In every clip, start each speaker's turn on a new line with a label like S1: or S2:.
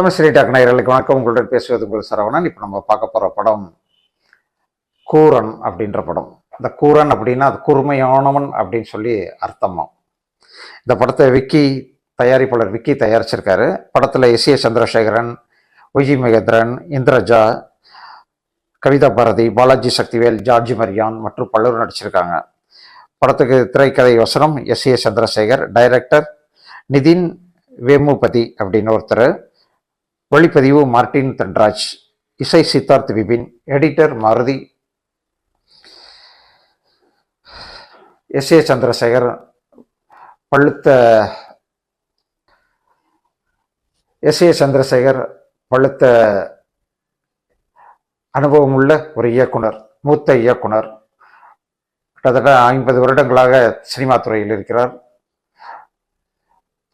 S1: தமிழ்ஸ்ரீ talk நேயர்களுக்கு வணக்கம். உங்களுடன் பேசுவது உங்கள் சரவணன். இப்போ நம்ம பார்க்க போகிற படம் கூரன் அப்படின்ற படம். இந்த கூரன் அப்படின்னா அது கூர்மையானவன் அப்படின்னு சொல்லி அர்த்தமா? இந்த படத்தை விக்கி தயாரிப்பாளர் விக்கி தயாரிச்சிருக்காரு. படத்தில் எஸ் ஏ சந்திரசேகரன் விஜி மகேந்திரன் இந்திரஜா கவிதா பாரதி பாலாஜி சக்திவேல் ஜார்ஜி மரியான் மற்றும் பலரும் நடிச்சிருக்காங்க. படத்துக்கு திரைக்கதை வசனம் S A Chandrasekhar director Nithin Vemupathi அப்படின்னு ஒருத்தர். ஒளிப்பதிவு மார்டின் தன்ராஜ் இசை Siddharth Vipin editor Maruthi S A Chandrasekhar பழுத்த எஸ் ஏ சந்திரசேகர் பழுத்த அனுபவமுள்ள ஒரு இயக்குனர் மூத்த இயக்குனர். கிட்டத்தட்ட ஐம்பது வருடங்களாக சினிமா துறையில் இருக்கிறார்.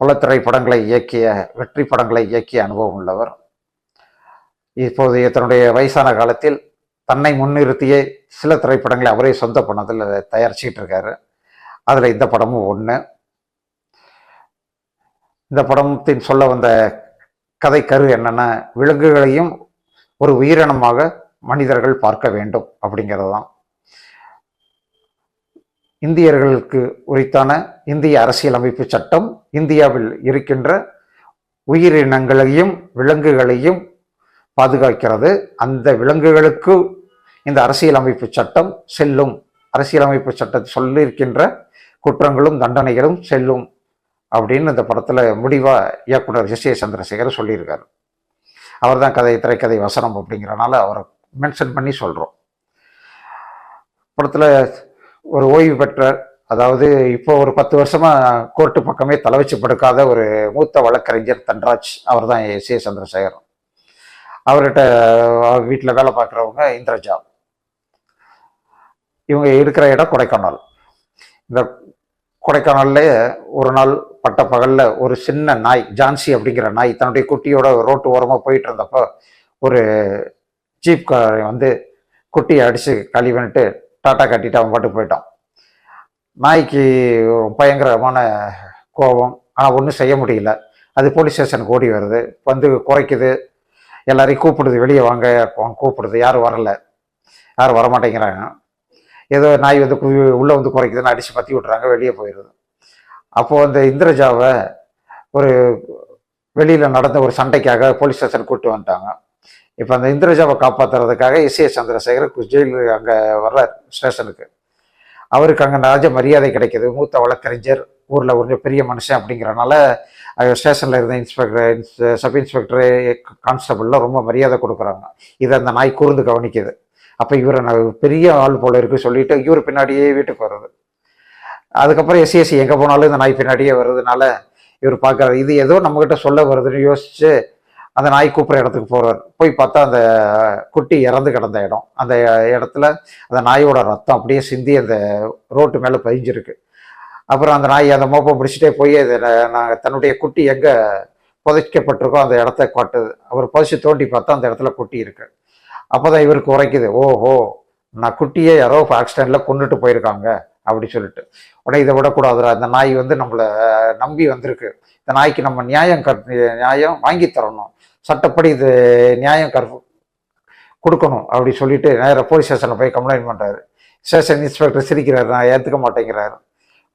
S1: பல திரைப்படங்களை இயக்கிய வெற்றி படங்களை இயக்கிய அனுபவம் உள்ளவர். இப்போது தன்னுடைய வயசான காலத்தில் தன்னை முன்னிறுத்தியே சில திரைப்படங்களை அவரே சொந்த பணத்தில் தயாரிச்சுக்கிட்டு இருக்காரு. அதில் இந்த படமும் ஒன்று இந்த படத்தின் சொல்ல வந்த கதை கரு என்னென்னா விலங்குகளையும் ஒரு உயிரினமாக மனிதர்கள் பார்க்க வேண்டும் அப்படிங்கிறது தான் இந்தியர்களுக்கு உரித்தான இந்திய அரசியலமைப்பு சட்டம் இந்தியாவில் இருக்கின்ற உயிரினங்களையும் விலங்குகளையும் பாதுகாக்கிறது. அந்த விலங்குகளுக்கு இந்த அரசியலமைப்பு சட்டம் செல்லும். அரசியலமைப்பு சட்டத்தை சொல்லியிருக்கின்ற குற்றங்களும் தண்டனைகளும் செல்லும் அப்படின்னு இந்த படத்தில் முடிவாக இயக்குனர் எஸ் ஏ சந்திரசேகர் சொல்லியிருக்காரு. அவர் தான் கதை திரைக்கதை வசனம் அப்படிங்கிறனால அவரை மென்ஷன் பண்ணி சொல்கிறோம் படத்தில் ஒரு ஓய்வு பெற்ற அதாவது இப்போ ஒரு பத்து வருஷமா கோர்ட்டு பக்கமே தலை வச்சு படுக்காத ஒரு மூத்த வழக்கறிஞர் தன்ராஜ் அவர் தான் எஸ் ஏ சந்திரசேகர். அவர்கிட்ட வீட்டில் வேலை பார்க்குறவங்க இந்திரஜா. இவங்க இருக்கிற இடம் கொடைக்கானல். இந்த கொடைக்கானல்ல ஒரு நாள் பட்ட பகலில் ஒரு சின்ன நாய் ஜான்சி அப்படிங்கிற நாய் தன்னுடைய குட்டியோட ரோட்டு ஓரமாக போயிட்டு இருந்தப்போ ஒரு ஜீப் காரை வந்து குட்டியை அடித்து கழி பண்ணிட்டு டாட்டா கட்டிட்டு அவன் பாட்டுக்கு போயிட்டான். நாய்க்கு பயங்கரமான கோபம். ஆனால் ஒன்றும் செய்ய முடியல. அது போலீஸ் ஸ்டேஷனுக்கு ஓடி வருது. வந்து குறைக்குது. எல்லாரையும் கூப்பிடுது வெளியே வாங்க. கூப்பிடுது. யாரும் வரல. யாரும் வரமாட்டேங்கிறாங்க. ஏதோ நாய் வந்து உள்ளே வந்து குறைக்குதுன்னு அடித்து பற்றி விட்றாங்க வெளியே போயிடுது. அப்போது அந்த இந்திரஜாவை ஒரு வெளியில் நடந்த ஒரு சண்டைக்காக போலீஸ் ஸ்டேஷன் கூப்பிட்டு வந்துட்டாங்க. இப்போ அந்த இந்திரஜாவை காப்பாத்துறதுக்காக எஸ் சந்திரசேகர் கு- ஜெயில் அங்கே வர்றார் ஸ்டேஷனுக்கு. அவருக்கு அங்கே ராஜ மரியாதை கிடைக்கிது. மூத்த வழக்கறிஞர் ஊரில் ஒரு பெரிய மனுஷன் அப்படிங்கிறனால ஸ்டேஷனில் இருந்த இன்ஸ்பெக்டர் சப் இன்ஸ்பெக்டர் கான்ஸ்டபிள்லாம் ரொம்ப மரியாதை கொடுக்குறாங்க. இதை அந்த நாய் கூர்ந்து கவனிக்குது. அப்போ இவரை நான் பெரிய ஆள் போல இருக்கு சொல்லிட்டு இவர் பின்னாடியே வீட்டுக்கு வருது அதுக்கப்புறம் எஸ்சிஎஸ்சி எங்கே போனாலும் இந்த நாய் பின்னாடியே வருதுனால இவர் பார்க்குறாரு இது ஏதோ நம்மக்கிட்ட சொல்ல வருதுன்னு யோசிச்சு அந்த நாய் கூப்பிட்ற இடத்துக்கு போகிறார் போய் பார்த்தா அந்த குட்டி இறந்து கிடந்த இடம். அந்த இடத்துல அந்த நாயோட ரத்தம் அப்படியே சிந்தி அந்த ரோட்டு மேலே பதிஞ்சிருக்கு. அப்புறம் அந்த நாய் அந்த மோப்பம் பிடிச்சிட்டே போய் அது நாங்கள் தன்னுடைய குட்டி எங்கே புதைக்கப்பட்டிருக்கோ அந்த இடத்த காட்டுது. அவர் புதைச்சி தோண்டி பார்த்தா அந்த இடத்துல குட்டி இருக்கு. அப்போதான் இவருக்கு உரைக்குது ஓஹோ நான் குட்டியே யாரோ ஆக்சிடென்ட்ல கொண்டுட்டு போயிருக்காங்க அப்படி சொல்லிட்டு. உடனே இதை விடக்கூடாதுடா இந்த நாய் வந்து நம்மளை நம்பி வந்திருக்கு. இந்த நாய்க்கு நம்ம நியாயம் கட் நியாயம் வாங்கி தரணும். சட்டப்படி இது நியாயம் கற் கொடுக்கணும் அப்படி சொல்லிட்டு நேராக போலீஸ் ஸ்டேஷனில் போய் கம்ப்ளைண்ட் பண்ணுறாரு ஸ்டேஷன் இன்ஸ்பெக்டர் சிரிக்கிறாரு நான் ஏற்றுக்க மாட்டேங்கிறாரு.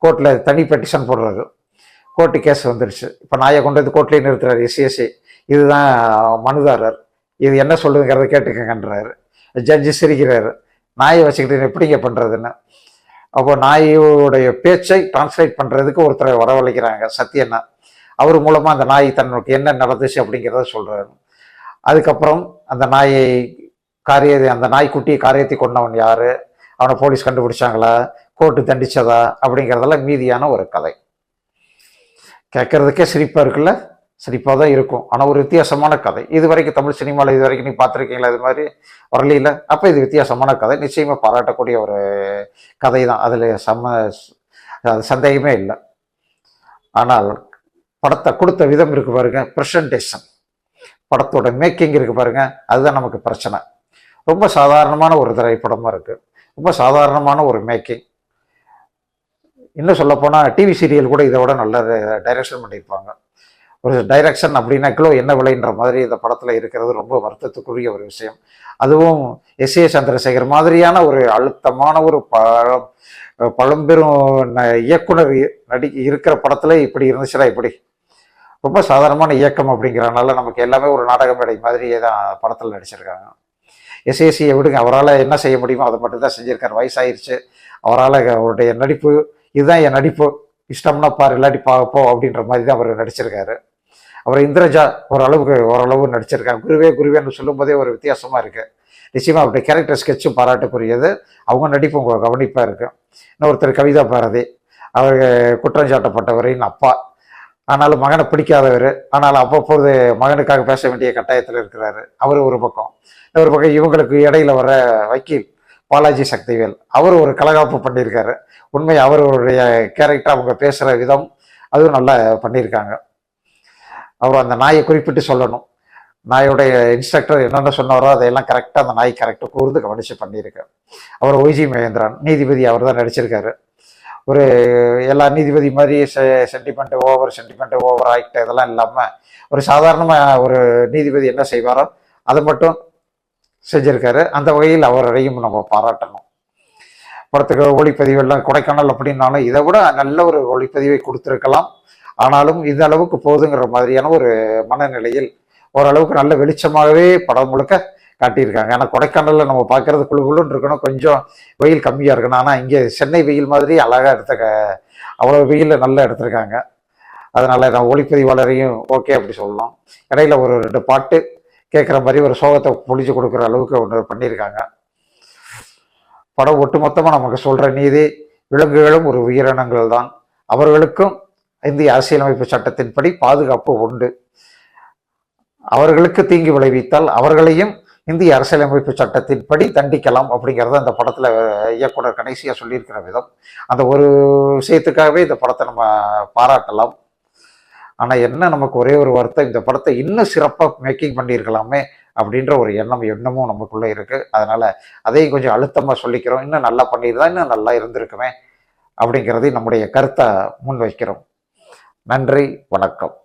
S1: கோர்ட்டில் தனி பெட்டிஷன் போடுறாரு. கோர்ட்டு கேஸ் வந்துருச்சு. இப்போ நாயை கொண்டு வந்து கோர்ட்லேயே நிறுத்துறாரு எஸ்சிஎஸ்சி இதுதான் மனுதாரர். இது என்ன சொல்லுதுங்கிறத கேட்டுக்கங்கன்றாரு. ஜட்ஜி சிரிக்கிறாரு. நாயை வச்சுக்கிட்டு எப்படிங்க பண்ணுறதுன்னு அப்போ நாயோடைய பேச்சை டிரான்ஸ்லேட் பண்ணுறதுக்கு ஒருத்தரை வரவழைக்கிறாங்க சத்யண்ணா. அவர் மூலமாக அந்த நாய் தன்னுக்கு என்ன நடந்துச்சு அப்படிங்கிறத சொல்கிறாரு அதுக்கப்புறம் அந்த நாயை காரிய அந்த நாய்க்குட்டியை காரியத்தை கொண்டவன் யார்? அவனை போலீஸ் கண்டுபிடிச்சாங்களா? கோர்ட்டு தண்டிச்சதா? அப்படிங்கிறதெல்லாம் மீதியான ஒரு கதை. கேட்கறதுக்கே சிரிப்பாக இருக்குல்ல? சிரிப்பாக தான் இருக்கும். ஆனால் ஒரு வித்தியாசமான கதை. இது வரைக்கும் தமிழ் சினிமாவில் இது வரைக்கும் நீ பார்த்துருக்கீங்களா? இது மாதிரி வரலையில? அப்போ இது வித்தியாசமான கதை. நிச்சயமாக பாராட்டக்கூடிய ஒரு கதை தான் அதில் சம்ம அது சந்தேகமே இல்லை. ஆனால் படத்தை கொடுத்த விதம் இருக்கு பாருங்க ப்ரெசன்டேஷன் படத்தோட மேக்கிங் இருக்கு பாருங்க அதுதான் நமக்கு பிரச்சனை. ரொம்ப சாதாரணமான ஒரு திரைப்படமாக இருக்கு. ரொம்ப சாதாரணமான ஒரு மேக்கிங் இன்னும் சொல்லப்போனால் டிவி சீரியல் கூட இதை விட நல்ல டைரக்ஷன் பண்ணியிருப்பாங்க. ஒரு டைரக்ஷன் அப்படின்னாக்கிலோ என்ன விலைன்ற மாதிரி இந்த படத்தில் இருக்கிறது ரொம்ப வருத்தத்துக்குரிய ஒரு விஷயம். அதுவும் எஸ் ஏ சந்திரசேகர் மாதிரியான ஒரு அழுத்தமான ஒரு பழம் பழம்பெரும் ந- இயக்குனர் நடி இருக்கிற படத்தில் இப்படி இருந்துச்சுன்னா இப்படி. ரொம்ப சாதாரணமான இயக்கம் அப்படிங்கிறனால நமக்கு எல்லாமே ஒரு நாடக மேடை மாதிரியே தான் படத்தில் நடிச்சிருக்காங்க. எஸ்ஏசியை விடுங்க அவரால் என்ன செய்ய முடியுமோ அதை மட்டும்தான் செஞ்சுருக்கார். வயசாயிருச்சு அவரால் அவருடைய நடிப்பு இதுதான் என் நடிப்பு இஷ்டம்னா பார் இல்லாட்டி பார்ப்போ அப்படின்ற மாதிரி தான் அவர் நடிச்சிருக்காரு. அவர் இந்திரஜா ஓரளவுக்கு ஓரளவு நடிச்சிருக்காங்க. குருவே குருவேன்னு சொல்லும்போதே ஒரு வித்தியாசமாக இருக்குது நிச்சயமாக அவருடைய கேரக்டர் ஸ்கெட்சும் பாராட்டுக்குரியது. அவங்க நடிப்பு உங்க கவனிப்பாக இருக்கும் இன்னொருத்தர் கவிதா பாரதி அவர் குற்றம் சாட்டப்பட்டவரின் அப்பா. ஆனாலும் மகனை பிடிக்காதவர். ஆனாலும் அவ்வப்போது மகனுக்காக பேச வேண்டிய கட்டாயத்தில் இருக்கிறாரு. அவர் ஒரு பக்கம். இன்னொரு பக்கம் இவங்களுக்கு இடையில வர வக்கீல் பாலாஜி சக்திவேல். அவர் ஒரு கலகாப்பு பண்ணியிருக்காரு. உண்மை அவருடைய கேரக்டர் அவங்க பேசுகிற விதம் அதுவும் நல்லா பண்ணியிருக்காங்க. அவர் அந்த நாயை குறிப்பிட்டு சொல்லணும். நாயோடைய இன்ஸ்ட்ரக்டர் என்னென்ன சொன்னாரோ அதையெல்லாம் கரெக்டாக அந்த நாய் கரெக்டாக கூர்ந்து கவனித்து பண்ணியிருக்காரு. அவர் ஒய்ஜி மகேந்திரன் நீதிபதி அவர் தான் நடிச்சிருக்காரு. ஒரு எல்லா நீதிபதி மாதிரி செ sentiment over sentiment over act இதெல்லாம் இல்லாமல் ஒரு சாதாரணமாக ஒரு நீதிபதி என்ன செய்வாரோ அதை மட்டும் செஞ்சுருக்காரு. அந்த வகையில் அவரையும் நம்ம பாராட்டணும். படத்துக்கு ஒளிப்பதிவெல்லாம் கொடைக்கானல் அப்படின்னாலும் இதை விட நல்ல ஒரு ஒளிப்பதிவை கொடுத்துருக்கலாம். ஆனாலும் இந்த அளவுக்கு போதுங்கிற மாதிரியான ஒரு மனநிலையில் ஓரளவுக்கு நல்ல வெளிச்சமாகவே படம் முழுக்க காட்டியிருக்காங்க. ஆனால் கொடைக்கானலில் நம்ம பார்க்கறது குழு குழுன்னு இருக்கணும். கொஞ்சம் வெயில் கம்மியாக இருக்கணும். ஆனால் இங்கே சென்னை வெயில் மாதிரி அழகாக எடுத்த அவ்வளோ வெயிலில் நல்லா எடுத்திருக்காங்க. அதனால் நான் ஒளிப்பதிவாளரையும் ஓகே அப்படி சொல்லலாம். இடையில ஒரு ரெண்டு பாட்டு கேட்குற மாதிரி ஒரு சோகத்தை பொழிச்சு கொடுக்குற அளவுக்கு ஒன்று பண்ணியிருக்காங்க. படம் ஒட்டுமொத்தமாக நமக்கு சொல்கிற நீதி விலங்குகளும் ஒரு உயிரினங்கள் தான். அவர்களுக்கும் இந்திய அரசியலமைப்பு சட்டத்தின்படி பாதுகாப்பு உண்டு. அவர்களுக்கு தீங்கு விளைவித்தால் அவர்களையும் இந்திய அரசியலமைப்பு சட்டத்தின்படி தண்டிக்கலாம் அப்படிங்கிறத அந்த படத்தில் இயக்குனர் கடைசியாக சொல்லியிருக்கிற விதம். அந்த ஒரு விஷயத்துக்காகவே இந்த படத்தை நம்ம பாராட்டலாம். ஆனால் என்ன நமக்கு ஒரே ஒரு வருத்தம் இந்த படத்தை இன்னும் சிறப்பாக மேக்கிங் பண்ணியிருக்கலாமே அப்படின்ற ஒரு எண்ணம் எண்ணமும் நமக்குள்ளே இருக்குது அதனால் அதையும் கொஞ்சம் அழுத்தமாக சொல்லிக்கிறோம். இன்னும் நல்லா பண்ணியிருந்தா இன்னும் நல்லா இருந்திருக்குமே அப்படிங்கிறதையும் நம்முடைய கருத்தை முன் வைக்கிறோம் நன்றி வணக்கம்.